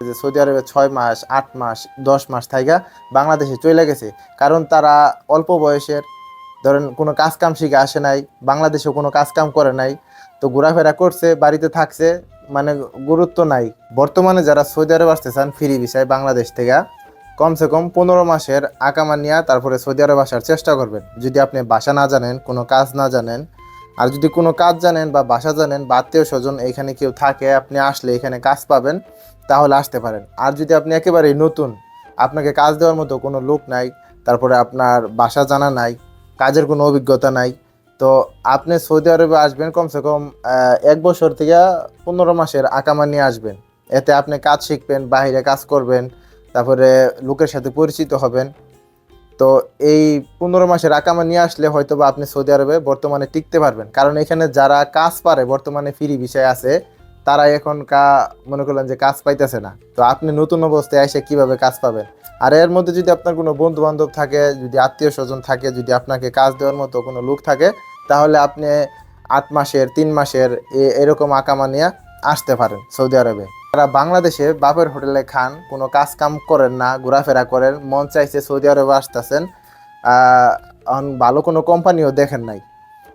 যে সৌদি আরবে ছয় মাস, আট মাস, দশ মাস থাইকা বাংলাদেশে চলে গেছে। কারণ তারা অল্প বয়সের, ধরেন কোনো কাজ কাম শিখে আসে নাই বাংলাদেশে কোনো কাজ কাম করে নাই, তো ঘোরাফেরা করছে, বাড়িতে থাকছে মানে গুরুত্ব নাই। বর্তমানে যারা সৌদি আরব আসতে চান, ফ্রি ভিসায় বাংলাদেশ থেকে, কমসে কম পনেরো মাসের আকামা নিয়ে তারপরে সৌদি আরব আসার চেষ্টা করবেন। যদি আপনি বাসা না জানেন, কোনো কাজ না জানেন আর যদি কোনো কাজ জানেন বা বাসা জানেন বা আত্মীয় স্বজন, এখানে কেউ থাকে, আপনি আসলে এখানে কাজ পাবেন, তাহলে আসতে পারেন। আর যদি আপনি একেবারেই নতুন, আপনাকে কাজ দেওয়ার মতো কোনো লোক নাই, তারপরে আপনার বাসা জানা নাই, কাজের কোনো অভিজ্ঞতা নাই, তো আপনি সৌদি আরবে আসবেন, কমসে কম এক বছর থেকে পনেরো মাসের আকামা নিয়ে আসবেন। এতে আপনি কাজ শিখবেন বাইরে কাজ করবেন, তারপরে লোকের সাথে পরিচিত হবেন। তো এই পনেরো মাসের আকামা নিয়ে আসলে হয়তো বা আপনি সৌদি আরবে বর্তমানে টিকতে পারবেন। কারণ এখানে যারা কাজ পারে, বর্তমানে ফ্রি বিষয় আছে তারা এখন কা মনে করলেন যে কাজ পাইতেছে না। তো আপনি নতুন অবস্থায় এসে কীভাবে কাজ পাবেন? আর এর মধ্যে যদি আপনার কোনো বন্ধু বান্ধব থাকে, যদি আত্মীয় স্বজন থাকে, যদি আপনাকে কাজ দেওয়ার মতো কোনো লোক থাকে, তাহলে আপনি আট মাসের, তিন মাসের এরকম আকামা নিয়ে আসতে পারেন সৌদি আরবে। তারা বাংলাদেশে বাপের হোটেলে খান, কোনো কাজ কাম করেন না, ঘোরাফেরা করেন, মন চাইছে সৌদি আরবে আসতেছেন ভালো কোনো কোম্পানিও দেখেন নাই।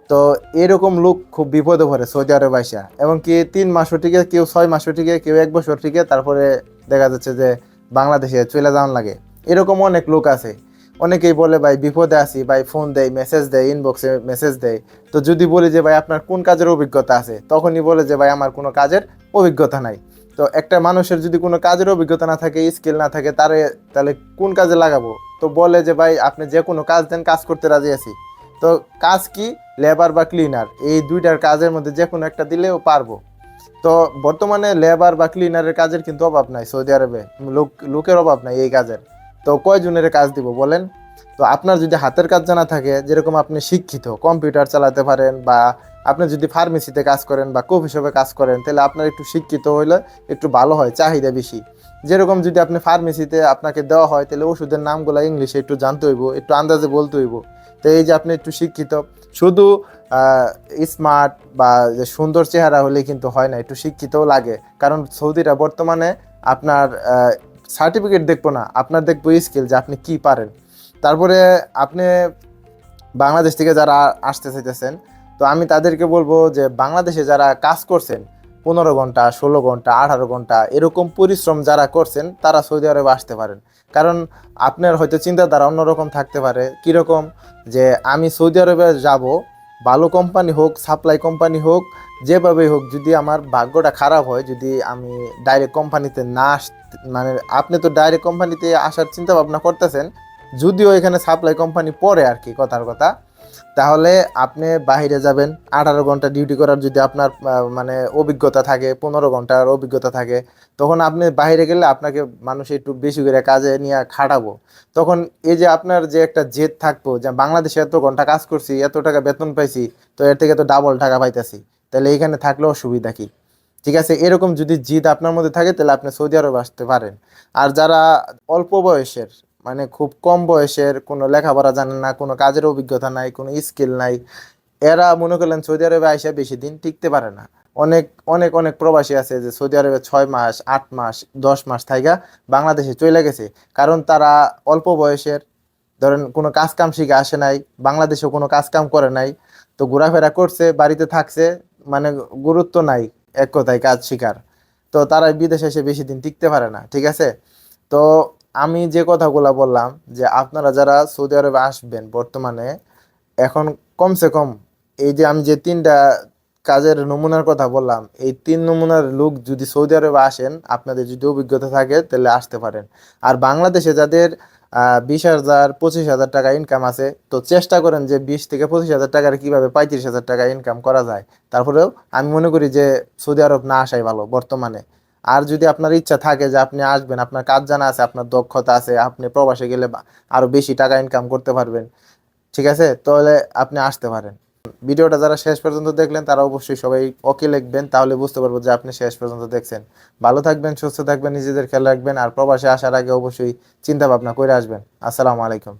তো এরকম লোক খুব বিপদে পড়ে সৌদি আরব এবং কি তিন মাসও টিকে কেউ ছয় মাসও টিকে কেউ এক বছর টিকে তারপরে দেখা যাচ্ছে যে বাংলাদেশে চলে যাওয়ান লাগে। এরকম অনেক লোক আছে। অনেকেই বলে, ভাই, বিপদে আছি, ভাই ফোন দেয় মেসেজ দেয় ইনবক্সে মেসেজ দেয়। তো যদি বলি যে, ভাই, আপনার কোন কাজের অভিজ্ঞতা আছে? তখনই বলে যে, ভাই, আমার কোনো কাজের অভিজ্ঞতা নাই। তো একটা মানুষের যদি কোনো কাজের অভিজ্ঞতা না থাকে স্কিল না থাকে, তারে তাহলে কোন কাজে লাগাবো? তো বলে যে, ভাই, আপনি যে কোনো কাজ দেন, কাজ করতে রাজি আছি। তো কাজ কি? লেবার বা ক্লিনার এই দুইটার কাজের মধ্যে যে কোনো একটা দিলেও পারব। তো বর্তমানে লেবার বা ক্লিনারের কাজের কিন্তু অভাব নাই সৌদি আরবে। লোক, লোকের অভাব নাই এই কাজের। তো কয়জনের কাজ দিব বলেন? তো আপনার যদি হাতের কাজ জানা থাকে, যেরকম আপনি শিক্ষিত কম্পিউটার চালাতে পারেন বা আপনি যদি ফার্মেসিতে কাজ করেন বা কফি শপে কাজ করেন, তাহলে আপনার একটু শিক্ষিত হইলে একটু ভালো হয়, চাহিদা বেশি। যেরকম যদি আপনি ফার্মেসিতে আপনাকে দেওয়া হয়, তাহলে ওষুধের নামগুলো ইংলিশে একটু জানতে হইব, একটু আন্দাজে বলতে হইব। তো এই যে আপনি একটু শিক্ষিত, শুধু স্মার্ট বা যে সুন্দর চেহারা হলে কিন্তু হয় না, একটু শিক্ষিতও লাগে। কারণ সৌদিরা বর্তমানে আপনার সার্টিফিকেট দেখব না, আপনার দেখব স্কিল যে আপনি কি পারেন। তারপরে আপনি বাংলাদেশ থেকে যারা আসতে চাইতেছেন তো আমি তাদেরকে বলব যে বাংলাদেশে যারা কাজ করছেন, পনেরো ঘণ্টা, ষোলো ঘণ্টা, আঠারো ঘণ্টা, এরকম পরিশ্রম যারা করছেন, তারা সৌদি আরবে আসতে পারেন। কারণ আপনার হয়তো চিন্তাধারা অন্যরকম থাকতে পারে। কীরকম? যে আমি সৌদি আরবে যাব, ভালো কোম্পানি হোক, সাপ্লাই কোম্পানি হোক, যেভাবেই হোক, যদি আমার ভাগ্যটা খারাপ হয়, যদি আমি ডাইরেক্ট কোম্পানিতে না আস মানে আপনি তো ডাইরেক্ট কোম্পানিতে আসার চিন্তা ভাবনা করতেছেন, যদিও এখানে সাপ্লাই কোম্পানি পড়ে আর কি, কথার কথা। তাহলে আপনি বাইরে যাবেন, আঠারো ঘণ্টা ডিউটি করার যদি আপনার মানে অভিজ্ঞতা থাকে, পনেরো ঘণ্টার অভিজ্ঞতা থাকে, তখন আপনি বাইরে গেলে আপনাকে মানুষ একটু বেশি করে কাজে নিয়ে খাটাবো। তখন এই যে আপনার যে একটা জেদ থাকব যে বাংলাদেশে এত ঘণ্টা কাজ করছি, এত টাকা বেতন পাইছি, তো এর থেকে তো ডাবল টাকা পাইতেছি, তাহলে এখানে থাকলে অসুবিধা কি? ঠিক আছে, এরকম যদি জিদ আপনার মধ্যে থাকে, তাহলে আপনি সৌদি আরব আসতে পারেন। আর যারা অল্প বয়সের মানে খুব কম বয়সের কোনো লেখাপড়া জানেন না, কোনো কাজের অভিজ্ঞতা নাই, কোনো স্কিল নাই। এরা মনে করলেন সৌদি আরবে আইসা বেশি দিন টিকতে পারে না। অনেক অনেক অনেক প্রবাসী আছে যে সৌদি আরবে ছয় মাস, আট মাস, দশ মাস থাইকা বাংলাদেশে চলে গেছে। কারণ তারা অল্প বয়সের, ধরেন কোনো কাজ কাম শিখে আসে নাই, বাংলাদেশেও কোনো কাজ কাম করে নাই, তো ঘোরাফেরা করছে, বাড়িতে থাকছে মানে গুরুত্ব নাই এক কথায় কাজ শিকার তো তারা বিদেশে এসে বেশি দিন টিকতে পারে না, ঠিক আছে? তো আমি যে কথাগুলো বললাম যে আপনারা যারা সৌদি আরবে আসবেন বর্তমানে, এখন কমসে কম এই যে আমি যে তিনটা কাজের নমুনার কথা বললাম, এই তিন নমুনার লোক যদি সৌদি আরবে আসেন, আপনাদের যদি অভিজ্ঞতা থাকে তাহলে আসতে পারেন। আর বাংলাদেশে যাদের বিশ হাজার, পঁচিশ হাজার টাকা ইনকাম আছে, তো চেষ্টা করেন যে বিশ থেকে পঁচিশ হাজার টাকার কীভাবে পঁয়ত্রিশ হাজার টাকা ইনকাম করা যায়। তারপরেও আমি মনে করি যে সৌদি আরব না আসাই ভালো বর্তমানে। আর যদি আপনার ইচ্ছা থাকে যে আপনি আসবেন, আপনার কাজ জানা আছে, আপনার দক্ষতা আছে, আপনি প্রবাসে গেলে বা- আরও বেশি টাকা ইনকাম করতে পারবেন, ঠিক আছে? তাহলে আপনি আসতে পারেন। ভিডিওটা যারা শেষ পর্যন্ত দেখলেন, তারা অবশ্যই সবাই ওকে লিখবেন, তাহলে বুঝতে পারব যে আপনি শেষ পর্যন্ত দেখছেন। ভালো থাকবেন, সুস্থ থাকবেন, নিজেদের খেয়াল রাখবেন, আর প্রবাসে আসার আগে অবশ্যই চিন্তা ভাবনা করে আসবেন। আসসালামু আলাইকুম।